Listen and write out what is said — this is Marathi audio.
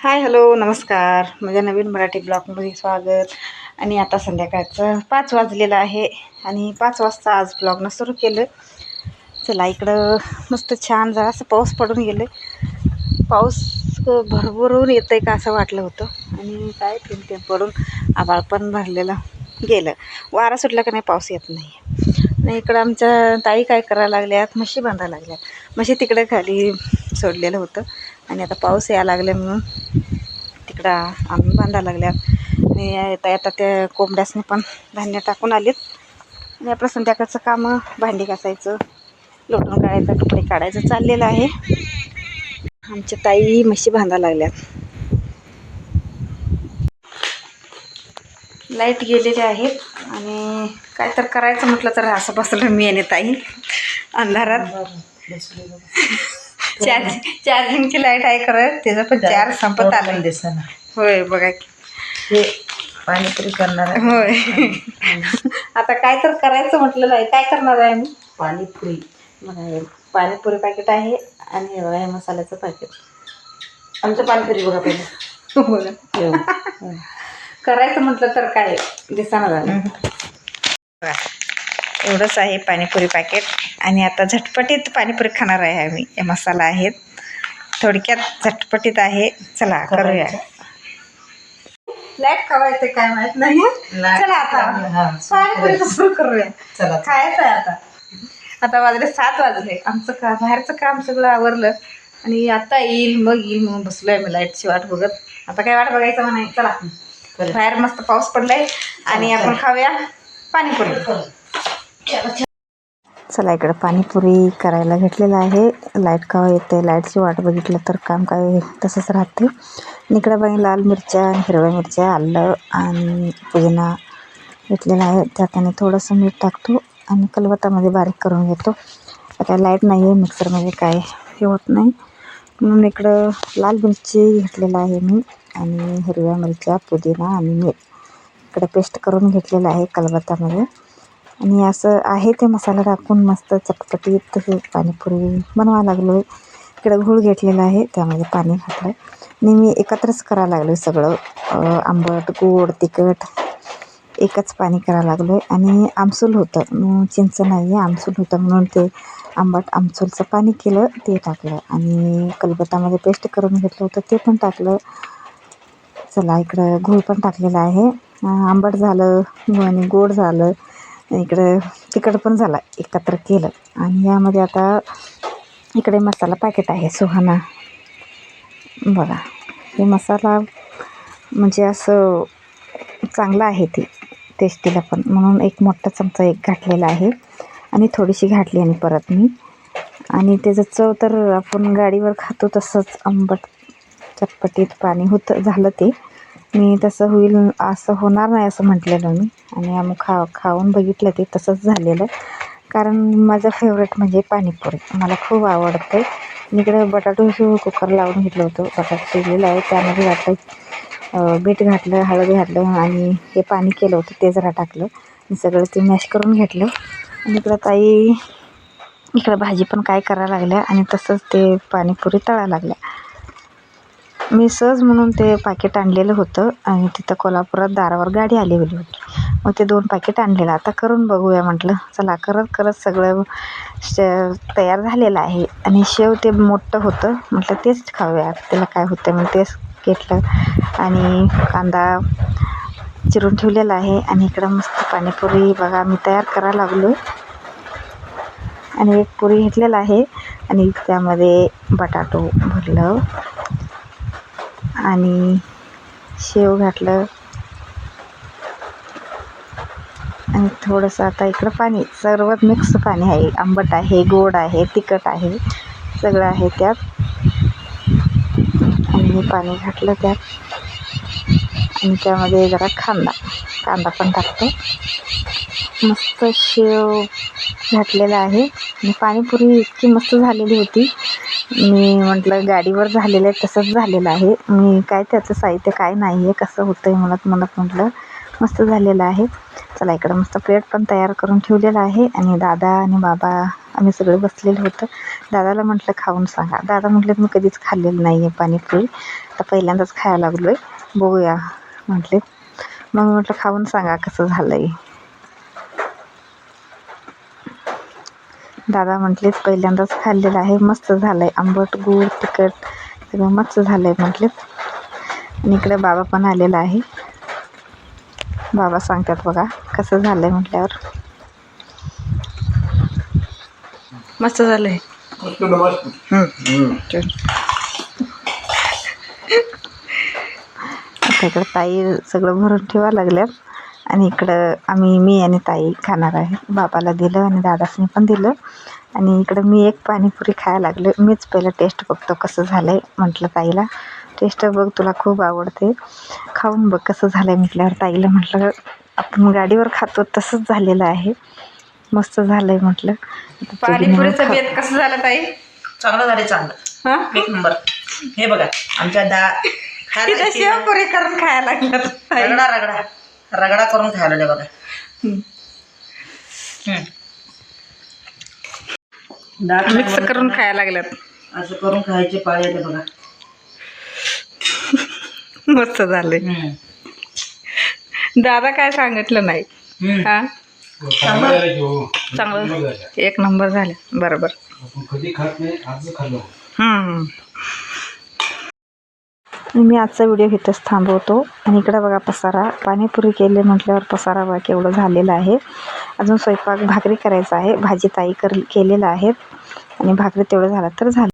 हाय हॅलो नमस्कार. माझ्या नवीन मराठी ब्लॉगमध्ये स्वागत. आणि आता संध्याकाळचं पाच वाजलेलं आहे आणि पाच वाजता आज ब्लॉगनं सुरू केलं. चला इकडं मस्त छान जरासं पाऊस पडून गेलं पाऊस भरभरून येतं आहे का असं वाटलं होतं. आणि काय थेंब पडून आभाळ पण भरलेलं गेलं. वारा सुटला का नाही पाऊस येत नाही. आणि इकडं आमच्या ताई काय करायला लागल्यात? म्हशी बांधायला लागल्यात. म्हशी तिकडे खाली सोडलेलं होतं. आणि आता पाऊस यायला लागले म्हणून तिकडं आम्ही बांधायला लागल्यात आणि आता आता त्या कोंबड्यासनी पण धान्य टाकून आलेत. आणि आपलं संध्याकाळचं कामं भांडी घासायचं लोटून काढायचं कपडे काढायचं चाललेलं आहे. आमच्या ताई म्हशी बांधायला लागल्यात. लाइट गेलेले आहेत. आणि काय तर करायचं म्हटलं तर असं बसलं मी आणि ताई अंधारात. चार्ज चार्जिंगची लाइट आहे खरं. त्याचं पण चार्ज संपत आलं दिसना. होय बघा की. हे पाणीपुरी करणार आहे. होय. आता काय तर करायचं म्हटलेलं आहे. काय करणार आहे आम्ही? पाणीपुरी. बघा पाणीपुरी पॅकेट आहे आणि हे बघा हे मसाल्याचं पॅकेट आमचं पाणीपुरी बघा पहिले. बघा. करायचं म्हटलं तर काय? दिसाना झालं. एवढंच आहे पाणीपुरी पॅकेट आणि आता झटपटीत पाणीपुरी खाणार आहे आम्ही. हे मसाला आहेत. थोडक्यात झटपटीत आहे. चला करूया. लाइट कवायचं काय माहीत नाही. चला आता हा, पाणीपुरी सुरू करूया. चला खायचं आहे आता. आता वाजले सात वाजले. आमचं का बाहेरचं काम सगळं आवरलं. आणि आता येईल मग येईल म्हणून बसलोय मी लाईटची वाट बघत. आता काय वाट बघायचं म्हणा? चला. बाहेर मस्त पाऊस पडलाय. आणि आपण खाऊया पाणीपुरी. चला इकडं पाणीपुरी करायला घेतलेलं आहे. लाइट का येते? लाईटची वाट बघितलं तर काम काय तसंच राहते. इकडं बाई लाल मिरच्या हिरव्या मिरच्या आलं आणि पुदिना घेतलेला आहे. त्यात आणि थोडंसं मीठ टाकतो आणि कलवतामध्ये बारीक करून घेतो. आता लाइट नाही आहे मिक्सरमध्ये काय हे होत नाही. म्हणून इकडं लाल मिरची घेतलेलं आहे मी आणि हिरव्या मिरच्या पुदिना आणि मीठ. इकडं पेस्ट करून घेतलेलं आहे कलबत्तामध्ये आणि असं आहे ते मसाला टाकून मस्त चटपटीत हे पाणीपुरी बनवायला लागलो आहे इकडं गूळ घेतलेला आहे त्यामध्ये पाणी घातलं आणि मी एकत्रच करायला लागलो आहे सगळं आंबट गोड तिखट एकच पाणी करायला लागलो आहे आणि आमसूल होतं. चिंच नाही आहे आमसूल होतं म्हणून ते आंबट आमसूलचं पाणी केलं ते टाकलं. आणि कलबत्तामध्ये पेस्ट करून घेतलं होतं ते पण टाकलं. चला इकडं गूळ पण टाकलेलं आहे. आंबट झालं आणि गोड झालं. इकडं तिखट पण झाला एकत्र केलं. आणि यामध्ये आता इकडे मसाला पॅकेट आहे सुहाना. बघा हे मसाला म्हणजे असं चांगलं आहे ते टेस्टीला पण. म्हणून एक मोठा चमचा एक घातलेला आहे. आणि थोडीशी घातली आणि परत मी. आणि त्याचं चव तर आपण गाडीवर खातो तसंच. आंबट चटपटीत पाणी होतं झालं ते. मी तसं होईल असं होणार नाही असं म्हटलेलं मी. आणि आम्ही खा खाऊन बघितलं ते तसंच झालेलं. कारण माझं फेवरेट म्हणजे पाणीपुरी. मला खूप आवडते मी इकडे बटाटो कुकर लावून घेतलं होतं. बटाटा शिजलेलं आहे. त्यामध्ये घातलं बीट घातलं हळद घातलं आणि हे पाणी केलं होतं. ते जरा टाकलं. आणि सगळं ते मॅश करून घेतलं. आणि इकडं ताई इकडं भाजी पण काय करायला लागल्या. आणि तसंच ते पाणीपुरी तळायला लागल्या. मी सहज म्हणून ते पाकिट आणलेलं होतं आणि तिथं कोल्हापुरात दारावर गाडी आलेली होती. मग ते दोन पाकिट आणलेलं. आता करून बघूया म्हटलं. चला करत करत सगळं श तयार झालेलं आहे. आणि शेव ते मोठं होतं. म्हटलं तेच खाऊया. त्याला काय होतं मग तेच घेतलं. आणि कांदा चिरून ठेवलेला आहे. आणि इकडं मस्त पाणीपुरी बघा मी तयार करायला लागलो. आणि एक पुरी घेतलेला आहे. आणि त्यामध्ये बटाटो भरलं. आणि शेव घातलं. आणि थोडंसं आता इकडं पाणी सर्वात मिक्स पाणी आहे. आंबट आहे गोड आहे तिखट आहे. सगळं आहे त्यात. आणि मी पाणी घातलं त्यात. आणि त्यामध्ये जरा कांदा कांदा पण टाकतो. मस्त शेव घातलेला आहे. आणि पाणीपुरी इतकी मस्त झालेली होती. मी म्हटलं गाडीवर झालेलं आहे तसंच झालेलं आहे. मी काय त्याचं साहित्य काय नाही आहे कसं होतं आहे म्हणत म्हणत म्हटलं मस्त झालेलं आहे. चला इकडं मस्त प्लेट पण तयार करून ठेवलेलं आहे. आणि दादा आणि बाबा आम्ही सगळे बसलेलो होतो. दादाला म्हटलं खाऊन सांगा. दादा म्हटलं मी कधीच खाल्लेलं नाही आहे पाणीपुरी. तर पहिल्यांदाच खायला लागलो आहे बघूया म्हटले मग म्हटलं खाऊन सांगा कसं झालं आहे दादा म्हटले पहिल्यांदाच खाल्लेलं आहे. मस्त झालं आहे आंबट गूळ तिखट सगळं मस्त झालं आहे म्हटले आणि इकडे बाबा पण आलेला आहे. बाबा सांगतात बघा कसं झालं आहे म्हटल्यावर. मस्त झालं आहे आता इकडे ताई सगळं भरून ठेवा लागल्यात. आणि इकडं आम्ही मी आणि ताई खाणार आहे. बाबाला दिलं आणि दादासनी पण दिलं. आणि इकडं मी एक पाणीपुरी खायला लागले. मीच पहिलं टेस्ट बघतो कसं झालं आहे म्हटलं ताईला. टेस्ट बघ तुला खूप आवडते. खाऊन बघ कसं झालं आहे म्हटल्यावर ताईला म्हटलं आपण गाडीवर खातो तसंच झालेलं आहे. मस्त झालं आहे म्हटलं पाणीपुरीचं. बेत कसं झालं ताई? चांगलं झाले चांगलं. हां? एक नंबर. हे बघा आमच्या दा. शेवपुरी करून खायला लागलं ताई. रगडा रगडा. रगडा करून खायला बघा. हम्म. हम्म. डाळ मिक्स करून खायला लागल्यात. असं करून खायचे पाळी येते बघा. मस्त झालंय हम्म. दादा काय सांगितलं नाही? हम्म. हा? चांगलं चांगलं. एक नंबर झालं. बरोबर. आपण मी आजचा व्हिडिओ इथंच थांबवतो. आणि इकडं बघा पसारा. पाणीपुरी केले म्हटल्यावर पसारा बघा केवढं झालेला आहे. अजून स्वयंपाक भाकरी करायचा आहे. भाजी ताई कर केलेलं आहे आणि भाकरी तेवढं झालं तर झालं.